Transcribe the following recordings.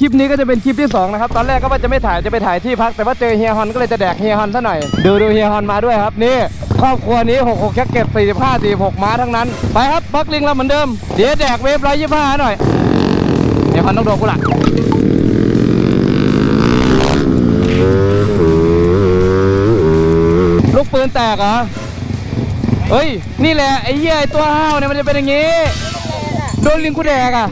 คลิปนี้ก็จะเป็นคลิปที่สองนะครับ ตอนแรกก็ว่าจะไม่ถ่ายจะไปถ่ายที่พัก แต่ว่าเจอเฮียฮอนก็เลยจะแดกเฮียฮอนซะหน่อย ดูดูเฮียฮอนมาด้วยครับ นี่ครอบครัวนี้ 6 6แคกเก็ต45 46 ม้าทั้งนั้น ไปครับบักลิงเราเหมือนเดิม เดี๋ยวแดกเวฟ125 หน่อย เฮียฮอนต้องโดนกูละลูกปืนแตกเหรอ เฮ้ย นี่แหละไอ้เหี้ยไอ้ตัวห้าวเนี่ยมันจะเป็นอย่างงี้ โดนลิงกูแดกอะ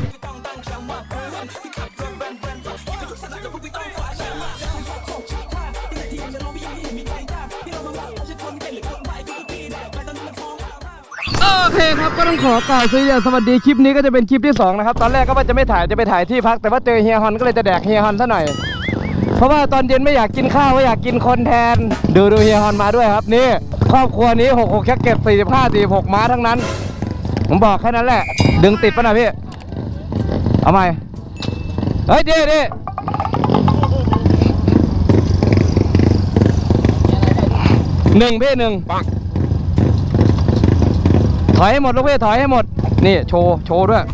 ต้องขอกล่าวสวัสสวัสดีคลิปนี้ก็จะเป็นคลิปที่สองนะครับตอนแรกก็ว่าจะไม่ถ่ายจะไปถ่ายที่พัก แต่ว่าเจอเฮียฮอนก็เลยจะแดกเฮียฮอนซะหน่อยเพราะว่าตอนเย็นไม่อยากกินข้าวก็อยากกินคนแทน ดูดูเฮียฮอนมาด้วยครับนี่ครอบครัวนี้6 6แคกเก็ต45 46ม้าทั้งนั้น ผมบอกแค่นั้นแหละ ดึงติดป่ะนะพี่เอาใหม่เฮ้ยเดี๋ยวดิหนึ่งพี่หนึ่งถ อยให้หมดลูกพี่ถอยให้หมด นี่โชว์โชว์ด้วย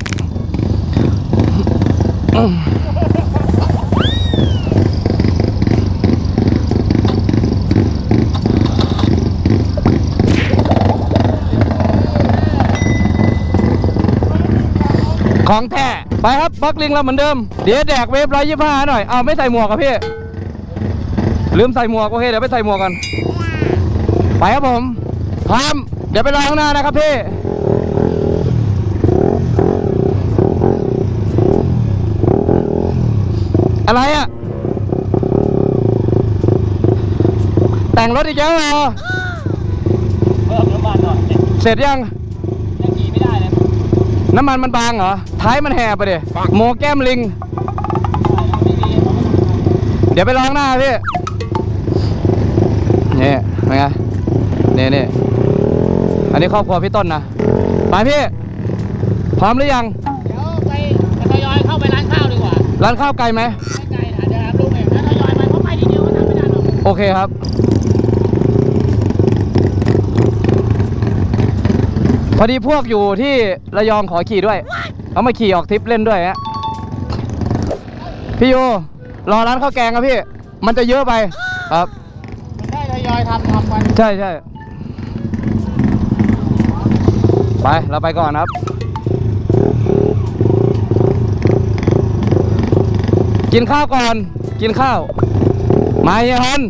ของแท้ไปครับบักลิงเราเหมือนเดิม เดี๋ยวแดกเวฟร้อยยี่ห้าหน่อย เอาไม่ใส่หมวกอะพี่ ลืมใส่หมวกโอเคเดี๋ยวไปใส่หมวกกัน ไปครับผมพร้อมเดี๋ยวไปรอข้างหน้านะครับพี่ อะไรอะแต่งรถอีกแล้วเหรอเพิ่มน้ำมันหน่อยเสร็จยังยัง ขี่ไม่ได้เลยน้ำมันมันบางเหรอ ท้ายมันแหบไปดิโมแก้มลิง ไม่ดีเดี๋ยวไปลองหน้าพี่ นี่เป็นไงนี่นี่อันนี้ครอบครัวพี่ต้นนะไปพี่ พร้อมหรือยัง เดี๋ยวไปทยอยเข้าไปร้านข้าวดีกว่า ร้านข้าวไกลไหม อกโอเคครับ พอดีพวกอยู่ที่ระยองขอขี่ด้วย เขามาขี่ออกทริปเล่นด้วยฮะพี่โยรอร้านข้าวแกงครับพี่ มันจะเยอะไปครับได้ทยอยทำทำกันใช่ใช่ไป เราไปก่อนครับ กินข้าวก่อน กินข้าว มาเฮียฮอน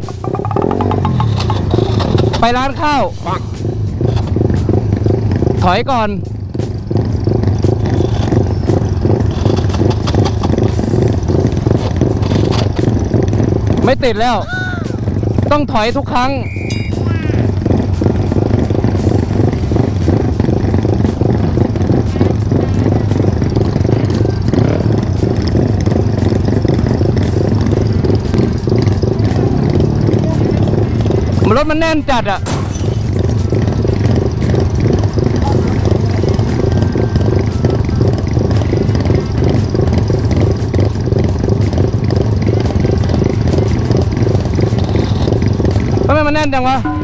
ไปร้านข้าว ถอยก่อน ไม่ติดแล้ว ต้องถอยทุกครั้ง ถมันแน่นจัดอะทำไมมันแน่นจังวะ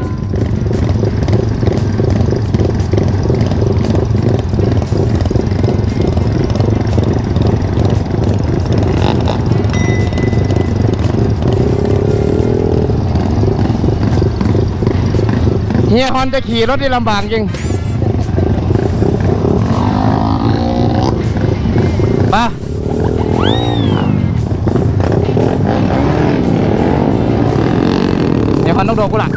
ฮียฮอนจะขี่รถได้ลำบากจริงไปเฮียฮอนต้องโดนกูละ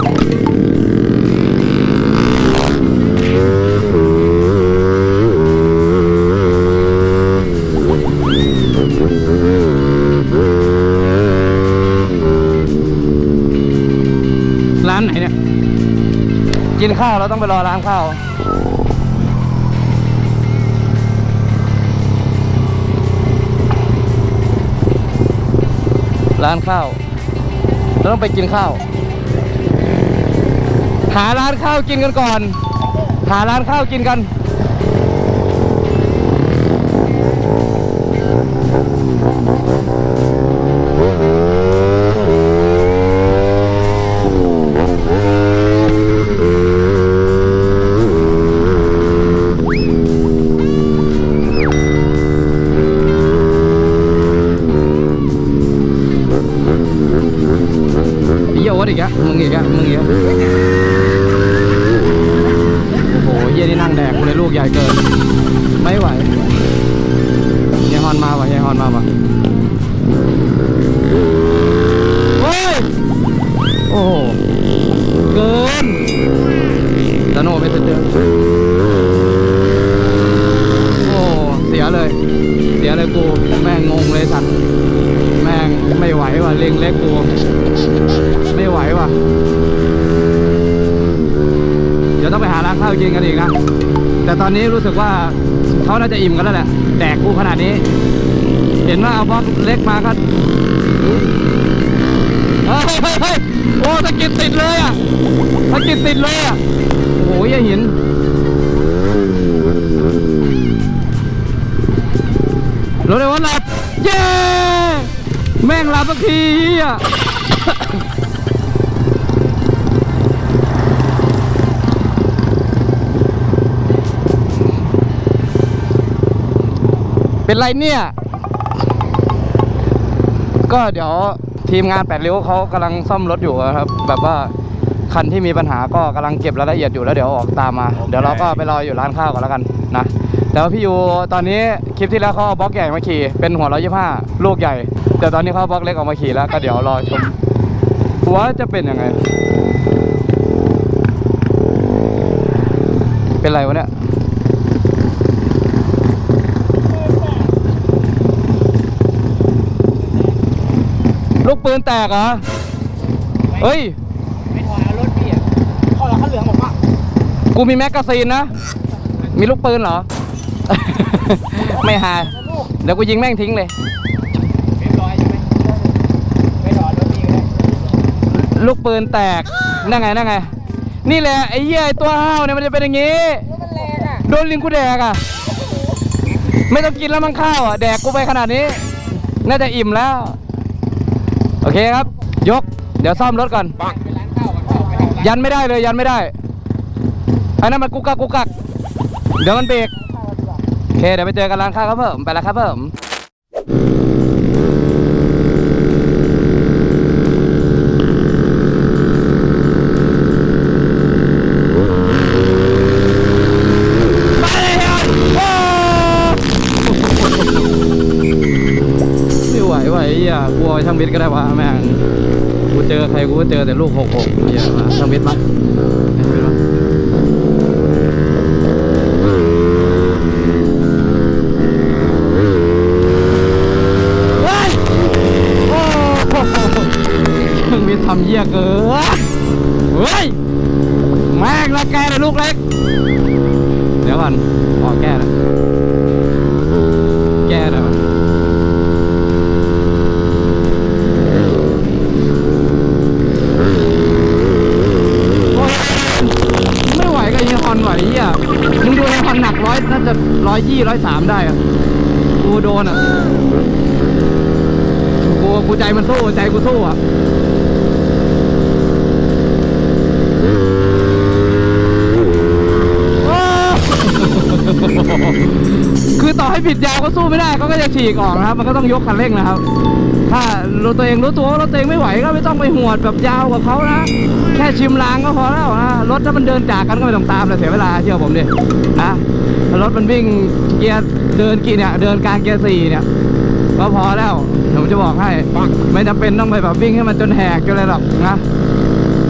กินข้าวเราต้องไปรอร้านข้าวร้านข้าวเราต้องไปกินข้าว หาร้านข้าวกินกันก่อน หาร้านข้าวกินกัน กกูเลยลูกใหญ่เกิน ไม่ไหวเฮียฮอนมาวะเฮียฮอนมาวะโอ้ย โอ้โห เกินตะโนไปเจอโอ้เสียเลย เสียเลยกู แม่งงงเลยสัตว์แม่งไม่ไหวว่ะเล็งเล็กกู ไม่ไหวว่ะเดี๋ยวต้องไปหาร้านข้าวกินกันอีกนะ แต่ตอนนี้รู้สึกว่าเขาน่าจะอิ่มกันแล้วแหละแดกกูขนาดนี้ เห็นว่าเอาบล็อกเล็กมาก็เฮ้ยเฮ้ยเฮ้ยโอ้ตะกิดติดเลยอะตะกิดติดเลยอะโอ้ยหินรถเลยว่าหลับ เย้ แม่งหลับสักทีอะ เป็นไรเนี่ย ก็เดี๋ยวทีมงานแปดริ้วเขากำลังซ่อมรถอยู่อะครับ แบบว่าคันที่มีปัญหาก็กำลังเก็บรายละเอียดอยู่แล้วเดี๋ยวออกตามมา เดี๋ยวเราก็ไปรออยู่ร้านข้าวกันแล้วกันนะแต่ว่าพี่ยูตอนนี้คลิปที่แล้วเขาเอาบล็อกใหญ่มาขี่เป็นหัวร้อยยี่ห้าลูกใหญ่ แต่ตอนนี้เขาเอาบล็อกเล็กออกมาขี่แล้วก็เดี๋ยวรอชมว่าจะเป็นยังไง เป็นไรวะเนี่ย ลูกปืนแตกเหรอ เฮ้ย ไม่ถอยเอารถพี่อะข้อละข้าเหลืองผมอะกูมีแมกกาซีนนะ มีลูกปืนเหรอ ไม่หา เดี๋ยวกูยิงแม่งทิ้งเลย เรียบร้อยใช่ไหมไม่ถอยรถพี่ก็ได้ลูกปืนแตก นั่นไง นั่นไง นี่แหละไอ้เหี้ยไอ้ตัวห้าวเนี่ยมันจะเป็นอย่างงี้ มันแรงอะโดนลิงกูแดกอะ ไม่ต้องกินแล้วมั้งข้าวอะ แดกกูไปขนาดนี้ น่าจะอิ่มแล้วโอ เคครับ ยก เดี๋ยวซ่อมรถก่อนเป็นร้านข้าวมันข้าวไปทำร้านยันไม่ได้เลยยันไม่ได้ไอ้นั่นมันกุกกักกุกกักเดี๋ยวมันเบรกโอเคเดี๋ยวไปเจอกันร้านข้าวครับเพิ่มไปแล้วครับเพิ่ม กลัวช่างบิดก็ได้วะแม่งกูเจอใครกูก็เจอแต่ลูกหกหกเยอะมาช่างบิดปะช่างบิดปะเฮ้ยโอ้โหช่างบิดทำเยี่ยเกินเฮ้ย แม่งละแกเลยลูกเล็ก เดี๋ยวก่อนออกแก้นะ ร้อยสามได้อะกูโดนอะ กูกูใจมันสู้ใจกูสู้อะคือต่อให้ผิดยาวก็สู้ไม่ได้เขาก็จะฉีกออกนะครับ มันก็ต้องยกคันเร่งนะครับ ถ้ารู้ตัวเองรู้ตัวว่ารถตัวเองไม่ไหวก็ไม่ต้องไปหวดแบบยาวกับเขานะแค่ชิมลางก็พอแล้วนะรถถ้ามันเดินจากกันก็ไม่ต้องตามเลยเสียเวลาเชื่อผมดินะรถมันวิ่งเกียร์เดินกี่เนี่ยเดินกลางเกียร์สี่เนี่ยก็พอแล้วเดี๋ยวผมจะบอกให้ไม่จำเป็นต้องไปแบบวิ่งให้มันจนแหกกันเลยหรอกนะ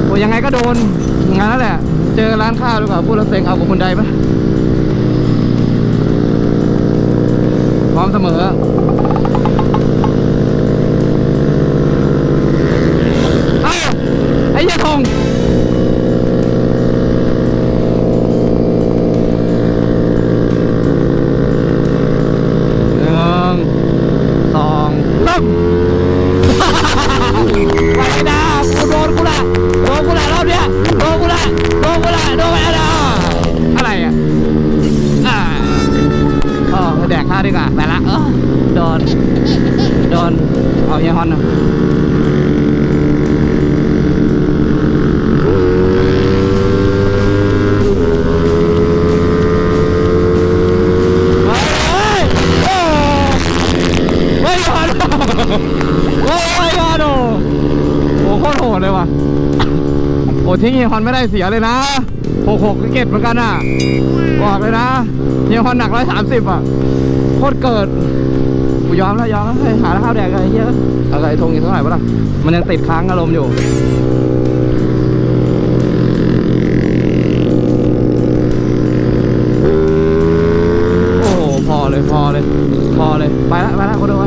โอ้ยังไงก็โดนงั้นนั่นแหละ เจอร้านข้าวดีกว่าพูดแล้วเซ็งเอากับคนใดปะพร้อมเสมอ นี่ฮอนไม่ได้เสียเลยนะหกหกเก็ตเหมือนกันอะบอกเลยนะเฮียฮอนหนักร้อยสามสิบอะโคตรเกิดกูยอมแล้วยอมแล้วหาข้าวแดกอะไรเยอะอะไรทงอีกเท่าไหร่ปะล่ะมันยังติดค้างอารมณ์อยู่โอ้พอเลยพอเลยพอเลยไปละไปละคนเดียวไป